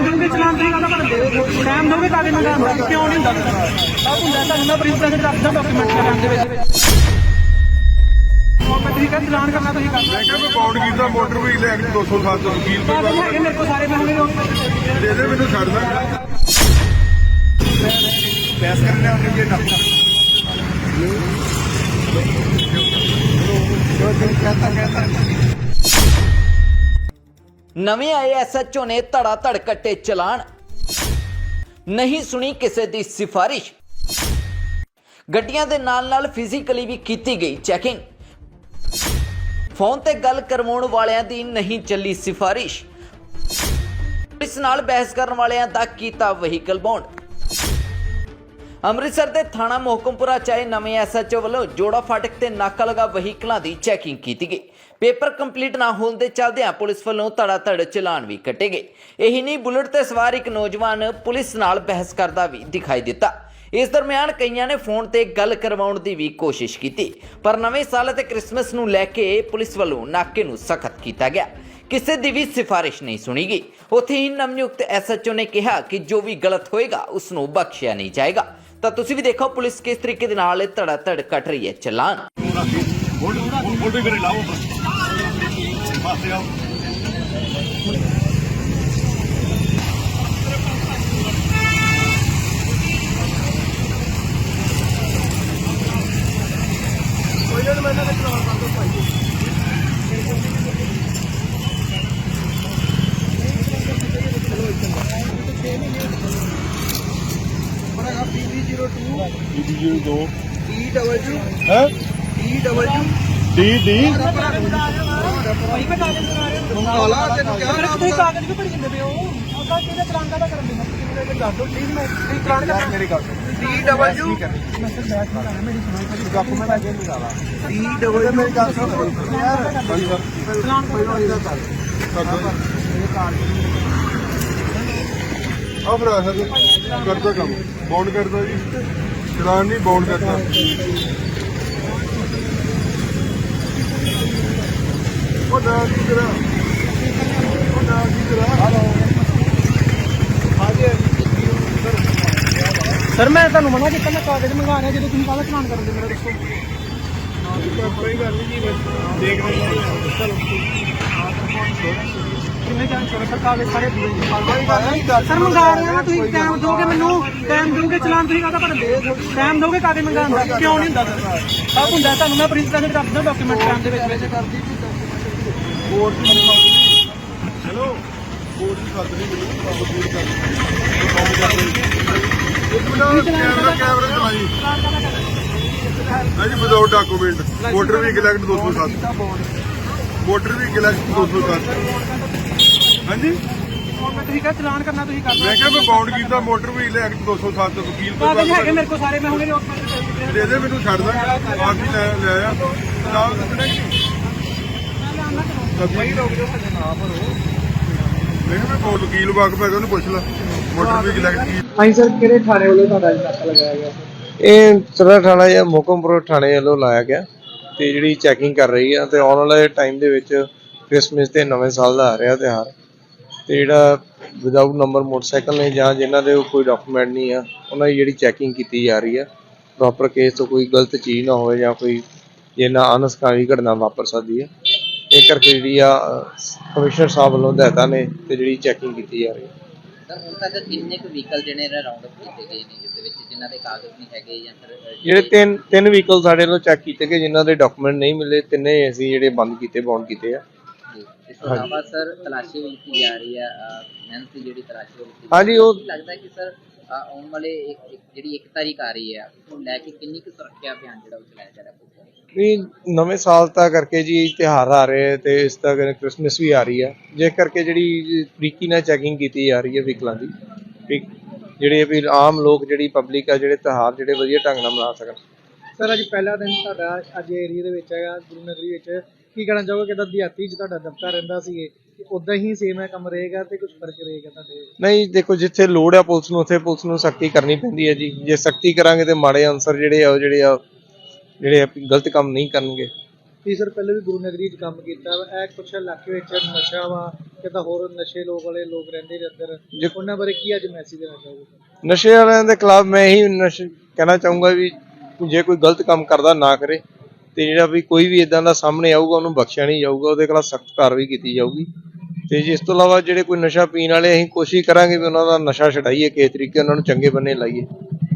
ਦੋਗੇ ਚਲਾਨ ਤੁਸੀਂ ਕਾਹਦਾ ਕਰਦੇ ਟਾਈਮ ਦੋਗੇ ਕਾਗਜ਼ ਮੰਗਾਉਣ ਦਾ। ਕਿਉਂ ਨਹੀਂ ਹੁੰਦਾ ਸਭ ਹੁੰਦਾ ਤੁਹਾਨੂੰ ਮੈਂ ਪ੍ਰਿੰਸੀਪਲ ਰੱਖਦਾ ਡਾਕੂਮੈਂਟ ਕਰਨ ਦੇ ਵਿੱਚ ਉਹ ਮੈਂ ਤੁਸੀਂ ਕਹਿੰਦੇ ਚਲਾਨ ਕਰਨਾ ਤੁਸੀਂ ਕਰ ਮੈਂ ਕਿਹਾ ਮੈਂ ਬਾਉਂਡ ਕੀਤਾ ਮੋਟਰ ਵਹੀਕਲ ਐਕਟ 207 ਤੋਂ ਵਕੀਲ ਤੋਂ ਕਾਗਜ਼ ਹੈਗੇ ਮੇਰੇ ਕੋਲ ਸਾਰੇ ਮੈਂ ਹੁਣੇ ਰੋਕ ਦੇ ਦੇ ਮੈਨੂੰ ਛੱਡ ਦਾਂ। ਪੈਸ ਕਰਨੇ ਉਹਨੇ ਜੇ ਨਾ ਨਵੇਂ ਆਏ ਐਸਐਚਓ ਨੇ ਧੜਾ ਧੜ ਕੱਟੇ ਚਲਾਨ। ਨਹੀਂ ਸੁਣੀ ਕਿਸੇ ਦੀ ਸਿਫਾਰਿਸ਼। ਗੱਡੀਆਂ ਦੇ ਨਾਲ ਨਾਲ ਫਿਜ਼ੀਕਲੀ ਵੀ ਕੀਤੀ ਗਈ ਚੈਕਿੰਗ ਫੋਨ ਤੇ ਗੱਲ ਕਰਵਾਉਣ ਵਾਲਿਆਂ ਦੀ ਨਹੀਂ ਚੱਲੀ ਸਿਫਾਰਿਸ਼। ਇਸ ਨਾਲ ਬਹਿਸ ਕਰਨ ਵਾਲਿਆਂ ਦਾ ਕੀਤਾ ਵਹੀਕਲ ਬੌਂਡ ਅੰਮ੍ਰਿਤਸਰ ਦੇ ਥਾਣਾ ਮੋਹਕਮਪੁਰਾ ਚਾਹੇ ਨਵੇਂ ਐਸਐਚਓ ਵੱਲੋਂ ਜੋੜਾ ਫਾਟਕ ਤੇ ਨਾਕਾ ਲਗਾ ਵਹੀਕਲਾਂ ਦੀ ਚੈਕਿੰਗ ਕੀਤੀ ਗਈ। ਪੇਪਰ ਕੰਪਲੀਟ ਨਾ ਹੋਣ ਦੇ ਚਲਦਿਆਂ ਪੁਲਿਸ ਵੱਲੋਂ ਧੜਾ-ਧੜ ਚਲਾਨ ਵੀ ਕੱਟੇ ਗਏ। ਇਹੀ ਨਹੀਂ, ਬੁਲਟ ਤੇ ਸਵਾਰ ਇੱਕ ਨੌਜਵਾਨ ਪੁਲਿਸ ਨਾਲ ਬਹਿਸ ਕਰਦਾ ਵੀ ਦਿਖਾਈ ਦਿੱਤਾ। ਇਸ ਦਰਮਿਆਨ ਕਈਆਂ ਨੇ ਫੋਨ ਤੇ ਗੱਲ ਕਰਵਾਉਣ ਦੀ ਵੀ ਕੋਸ਼ਿਸ਼ ਕੀਤੀ, ਪਰ ਨਵੇਂ ਸਾਲ ਅਤੇ ਕ੍ਰਿਸਮਸ ਨੂੰ ਲੈ ਕੇ ਪੁਲਿਸ ਵੱਲੋਂ ਨਾਕੇ ਨੂੰ ਸਖਤ ਕੀਤਾ ਗਿਆ। ਕਿਸੇ ਦੀ ਵੀ ਸਿਫਾਰਿਸ਼ ਨਹੀਂ ਸੁਣੀ ਗਈ। ਉੱਥੇ ਹੀ ਨਵਨਿਯੁਕਤ ਐਸਐਚਓ ਨੇ ਕਿਹਾ ਕਿ ਜੋ ਵੀ ਗਲਤ ਹੋਏਗਾ ਉਸ ਨੂੰ ਬਖਸ਼ਿਆ ਨਹੀਂ ਜਾਏਗਾ। ਤਾਂ ਤੁਸੀਂ ਵੀ ਦੇਖੋ ਪੁਲਿਸ ਕਿਸ ਤਰੀਕੇ ਦੇ ਨਾਲ ਧੜਾ ਧੜ ਕੱਟ ਰਹੀ ਹੈ। ਚਲਾਨ। ਫੋਟੋ ਕਰੇ ਲਾਓ ਪਾਸੇ ਆਓ। ਜੀ ਦੋ। ਹੈ ਡੀ ਡੀ ਭਾਈ ਮੈਂ ਕਾਗਜ਼ ਬਣਾ ਰਿਹਾ ਮੰਗਾਲਾ ਤੈਨੂੰ ਕਿਹਾ ਤੁਸੀਂ ਕਾਗਜ਼ ਵੀ ਭਰੀ ਜਾਂਦੇ ਹੋ? ਆਪਾਂ ਕਿਹਦਾ ਚਲਾਨ ਕਾਹਦਾ ਕਰਨ ਦੇ ਮੈਂ ਕਿਹਨੇ ਦੱਸ ਦਿਓ ਪਲੀਜ਼ ਮੈਂ ਤੁਸੀਂ ਚਲਾਨ ਕਰ ਮੇਰੀ ਗੱਲ ਡੀ ਡਬਲਯੂ ਮੈਂ ਸਿਰ ਬੈਠ ਨਹੀਂ ਕਰਨਾ ਮੇਰੀ ਸੁਣਾਈ ਡਾਕੂਮੈਂਟ ਆ ਜੇ ਨਿਕਾਲਾ ਡੀ ਡਬਲਯੂ ਮੇਰੀ ਗੱਲ ਸੁਣ। ਯਾਰ ਚਲਾਨ ਪਹਿਲਾਂ ਇਹਦਾ ਕਰ। ਆ ਭਰਾ ਸਰ ਕਰਦਾ ਕੰਮ। ਬਾਉਂਡ ਕਰਦਾ ਜੀ। ਚਲਾਨ ਨਹੀਂ ਬਾਉਂਡ ਕਰਦਾ। ਉਹ ਨਾ ਕੀ ਕਰਾ ਉਹ ਨਾ ਕੀ ਕਰਾ ਹਲੋ ਸਰ ਮੈਂ ਤੁਹਾਨੂੰ ਮਨਾ ਕੀਤਾ ਮੈਂ ਕਾਗਜ਼ ਮੰਗਾ ਰਿਹਾ ਜਦੋਂ ਤੁਸੀਂ ਕਾਹਦਾ ਚਲਾਨ ਕਰਦੇ ਮੇਰਾ ਦੱਸੋ ਕੋਈ ਗੱਲ ਨਹੀਂ ਜੀ ਬਸ ਦੇਖ ਕਿੰਨੇ ਜਾਣ ਕਰੋ ਸਰ ਕਾਗਜ਼ ਸਾਰੇ ਦੂਏ ਸਰ ਮੰਗਾ ਰਿਹਾ ਨਾ ਤੁਸੀਂ ਟਾਈਮ ਦੋਗੇ ਮੈਨੂੰ? ਟਾਈਮ ਦੋਗੇ ਚਲਾਨ ਤੁਸੀਂ ਕਾਹਦਾ ਕਰਦੇ ਟਾਈਮ ਦੋਗੇ ਕਾਗਜ਼ ਮੰਗਾਉਣ ਦਾ? ਕਿਉਂ ਨਹੀਂ ਹੁੰਦਾ ਸਰ? ਸਭ ਹੁੰਦਾ ਤੁਹਾਨੂੰ ਮੈਂ ਪ੍ਰਿੰਸੀਪਲ ਦੇ ਰੱਖਦਾ ਡਾਕੂਮੈਂਟ ਕਰਨ ਦੇ ਵਿੱਚ ਵਿੱਚ ਕਰਦੀ ਕੋਰਟ ਦੀ ਮਨਜ਼ੂਰੀ ਹੈਲੋ ਕੋਰਟ ਦੀ ਫਰਜ਼ ਨਹੀਂ ਮੈਨੂੰ ਕੰਮ ਪੂਰ ਕਰ ਕੰਮ ਕਰ ਇੱਕ ਮਿੰਟ ਕੈਮਰਾ ਕੈਮਰਾ ਚਲਾਈ। ਹਾਂਜੀ without document motor vehicle act 207 motor vehicle act 207 ਹਾਂਜੀ। ਹੁਣ ਮੈਂ ਤੁਸੀਂ ਕਹ ਚਲਾਨ ਕਰਨਾ ਤੁਸੀਂ ਕਰ ਮੈਂ ਕਿਹਾ ਮੈਂ ਬਾਉਂਡ ਕੀਤਾ ਮੋਟਰ ਵਹੀਕਲ ਐਕਟ 207 ਤੋਂ ਵਕੀਲ ਤੋਂ ਕਾਗਜ਼ ਹੈਗੇ ਗੱਲ ਮੇਰੇ ਕੋਲ ਸਾਰੇ ਮੈਂ ਹੁਣੇ ਡਾਕੂਮੈਂਟ ਦੇ ਦੇ ਮੈਨੂੰ ਛੱਡ ਦਾਂ। ਆਪ ਹੀ ਲੈ ਲੈ ਆਇਆ ਨਾਲ ਦੱਸਣਾ ਕੀ ਸਭੀ ਲੋਕ ਜੋ। ਸਾਡੇ ਨਾਮ ਭਰੋ ਮੈਂ ਕਿਹਾ ਮੈਂ ਕੋਲ ਵਕੀਲ ਵਾਕਫ ਹੈਗਾ ਉਹਨੂੰ ਪੁੱਛ ਲੈ। ਮੋਟਰ ਵਹੀਕਲ ਐਕਟ ਕੀ ਹਾਂਜੀ ਸਰ ਕਿਹੜੇ ਥਾਣੇ ਵੱਲੋਂ ਤੁਹਾਡਾ ਨਾਕਾ ਲਗਾਇਆ ਗਿਆ ਇਹ ਸਦਰ ਥਾਣਾ ਜਾਂ ਮੋਕਮਪੁਰ ਥਾਣੇ ਵੱਲੋਂ ਲਾਇਆ ਗਿਆ। ਤੇ ਜਿਹੜੀ ਚੈਕਿੰਗ ਕਰ ਰਹੀ ਆ ਤੇ ਆਉਣ ਵਾਲੇ ਟਾਈਮ ਦੇ ਵਿੱਚ ਕ੍ਰਿਸਮਸ ਤੇ ਨਵੇਂ ਸਾਲ ਦਾ ਆ ਰਿਹਾ ਤਿਉਹਾਰ। ਤੇ ਜਿਹੜਾ ਵਿਦਆਊਟ ਨੰਬਰ ਮੋਟਰਸਾਈਕਲ ਨੇ ਜਾਂ ਜਿਨ੍ਹਾਂ ਦੇ ਕੋਈ ਡਾਕੂਮੈਂਟ ਨਹੀਂ ਆ ਉਹਨਾਂ ਦੀ ਜਿਹੜੀ ਚੈਕਿੰਗ ਕੀਤੀ ਜਾ ਰਹੀ ਆ ਪ੍ਰੋਪਰ ਕੇਸ ਤੋਂ ਕੋਈ ਗਲਤ ਚੀਜ਼ ਨਾ ਹੋਵੇ ਜਾਂ ਕੋਈ ਜਿਹਨਾਂ ਅਨਸਕਾਰੀ ਘਟਨਾ ਵਾਪਰ ਸਕਦੀ ਹੈ ਇਹ ਕਰਕੇ ਜਿਹੜੀ ਆ ਕਮਿਸ਼ਨਰ ਸਾਹਿਬ ਵੱਲੋਂ ਹਦਾਇਤਾਂ ਨੇ ਤੇ ਜਿਹੜੀ ਚੈਕਿੰਗ ਕੀਤੀ ਜਾ ਰਹੀ ਹੈ ਸਰ ਹੁਣ ਤੱਕ ਕਿੰਨੇ ਕੁ ਵਹੀਕਲ ਜਿਹੜੇ ਨੇ ਰਾਉਂਡ ਅਪ ਕੀਤੇ ਗਏ ਨੇ ਜਿਸ ਦੇ ਵਿੱਚ ਜਿਨ੍ਹਾਂ ਦੇ ਕਾਗਜ਼ ਨਹੀਂ ਹੈਗੇ ਜਾਂ ਫਿਰ ਜਿਹੜੇ ਤਿੰਨ ਤਿੰਨ ਵਹੀਕਲ ਸਾਡੇ ਵੱਲੋਂ ਚੈੱਕ ਕੀਤੇ ਗਏ ਜਿਨ੍ਹਾਂ ਦੇ ਡਾਕੂਮੈਂਟ ਨਹੀਂ ਮਿਲੇ ਤਿੰਨੇ ਅਸੀਂ ਜਿਹੜੇ ਬੰਦ ਕੀਤੇ ਬਾਉਂਡ ਕੀਤੇ ਆ। ਇਸ ਤੋਂ ਇਲਾਵਾ ਸਰ ਤਲਾਸ਼ੀ ਵੀ ਕੀਤੀ ਜਾ ਰਹੀ ਹੈ ਮਿਹਨਤ ਦੀ ਜਿਹੜੀ ਤਲਾਸ਼ੀ ਉਹ ਲਿੱਤੀ ਹਾਂਜੀ, ਜਾ ਰਹੀ ਹੈ। ਉਹ- ਕੀ ਲੱਗਦਾ ਕਿ ਸਰ ਅਹ, ਆਉਣ ਵਾਲੇ ਇੱਕ- ਇੱਕ ਜਿਹੜੀ ਇੱਕ ਤਾਰੀਖ ਆ ਰਹੀ ਹੈ ਉਸ ਨੂੰ ਲੈ ਕੇ ਕਿੰਨੀ ਕੁ ਸੁਰੱਖਿਆ ਅਭਿਆਨ ਜਿਹੜਾ ਉਹ ਚਲਾਇਆ ਜਾ ਰਿਹਾ ਹੈ ਵੀ ਨਵੇਂ ਸਾਲ ਤਾਂ ਕਰਕੇ ਜੀ ਤਿਉਹਾਰ ਆ ਰਹੇ ਤੇ ਇਸ ਤੱਕ ਕ੍ਰਿਸਮਸ ਵੀ ਆ ਰਹੀ ਆ ਜੇ ਕਰਕੇ ਜਿਹੜੀ ਤਰੀਕੀ ਨਾਲ ਚੈਕਿੰਗ ਕੀਤੀ ਜਾ ਰਹੀ ਹੈ ਵਹੀਕਲਾਂ ਦੀ ਵੀ ਜਿਹੜੇ ਵੀ ਆਮ ਲੋਕ ਜਿਹੜੀ ਪਬਲਿਕ ਆ ਜਿਹੜੇ ਤਿਉਹਾਰ ਜਿਹੜੇ ਵਧੀਆ ਢੰਗ ਨਾਲ ਮਨਾ ਸਕਣ। ਸਰ ਅੱਜ ਪਹਿਲਾ ਦਿਨ ਤੁਹਾਡਾ ਅੱਜ ਏਰੀਆ ਦੇ ਵਿੱਚ ਹੈਗਾ ਗੁਰੂ ਨਗਰੀ ਵਿੱਚ। ਕੀ ਕਹਿਣਾ ਚਾਹੋਗੇ ਕਿ ਦਿਹਾਤੀ ਚ ਤੁਹਾਡਾ ਦਫ਼ਤਰ ਰਹਿੰਦਾ ਸੀ ਉਦਾਂ ਹੀ ਸੇਮ ਹੈ ਕੰਮ ਰਹੇਗਾ ਤੇ ਕੁਝ ਫ਼ਰਕ ਰਹੇਗਾ ਤੁਹਾਡੇ? ਨਹੀਂ ਦੇਖੋ ਜਿੱਥੇ ਲੋੜ ਆ ਪੁਲਿਸ ਨੂੰ ਉੱਥੇ ਪੁਲਿਸ ਨੂੰ ਸਖਤੀ ਕਰਨੀ ਪੈਂਦੀ ਹੈ ਜੀ। ਜੇ ਸਖਤੀ ਕਰਾਂਗੇ ਤੇ ਮਾੜੇ ਅਨਸਰ ਜਿਹੜੇ ਆ ਉਹ ਜਿਹੜੇ ਆ ਜਿਹੜੇ ਗਲਤ ਕੰਮ ਨਹੀਂ ਕਰਨਗੇ। ਤੀ ਸਰ ਪਹਿਲੇ ਵੀ ਗੁਰੂ ਨਗਰੀ 'ਚ ਕੰਮ ਕੀਤਾ ਵਾ। ਇਹ ਕੁਛ ਇਲਾਕੇ ਵਿੱਚ ਨਸ਼ਾ ਵਾ ਕਿਤਾ ਹੋਰ ਨਸ਼ੇ ਲੋਕ ਵਾਲੇ ਲੋਕ ਰਹਿੰਦੇ ਨੇ ਅੰਦਰ ਜੇ- ਉਹਨਾਂ ਬਾਰੇ ਕੀ ਅੱਜ ਮੈਸੇਜ ਦੇਣਾ ਚਾਹੋਗੇ? ਨਸ਼ੇ ਵਾਲਿਆਂ ਦੇ ਖਿਲਾਫ ਮੈਂ ਇਹੀ ਨਸ਼ ਕਹਿਣਾ ਚਾਹੂੰਗਾ ਵੀ ਜੇ ਕੋਈ ਗਲਤ ਕੰਮ ਕਰਦਾ ਨਾ ਕਰੇ ਤੇ ਜਿਹੜਾ ਵੀ ਕੋਈ ਵੀ ਇਦਾਂ ਦਾ ਸਾਹਮਣੇ ਆਊਗਾ, ਉਹਨੂੰ ਬਖਸ਼ਿਆ ਨਹੀਂ ਜਾਊਗਾ, ਉਹਦੇ ਖਿਲਾਫ ਸਖਤ ਕਾਰਵਾਈ ਕੀਤੀ ਜਾਊਗੀ। ਤੇ ਇਸ ਤੋਂ ਇਲਾਵਾ ਜਿਹੜੇ ਕੋਈ ਨਸ਼ਾ ਪੀਣ ਵਾਲੇ, ਅਸੀਂ ਕੋਸ਼ਿਸ਼ ਕਰਾਂਗੇ ਵੀ ਉਹਨਾਂ ਦਾ ਨਸ਼ਾ ਛਡਾਈਏ, ਕਿਸ ਤਰੀਕੇ ਉਹਨਾਂ ਨੂੰ ਚੰਗੇ ਬੰਨੇ ਲਾਈਏ।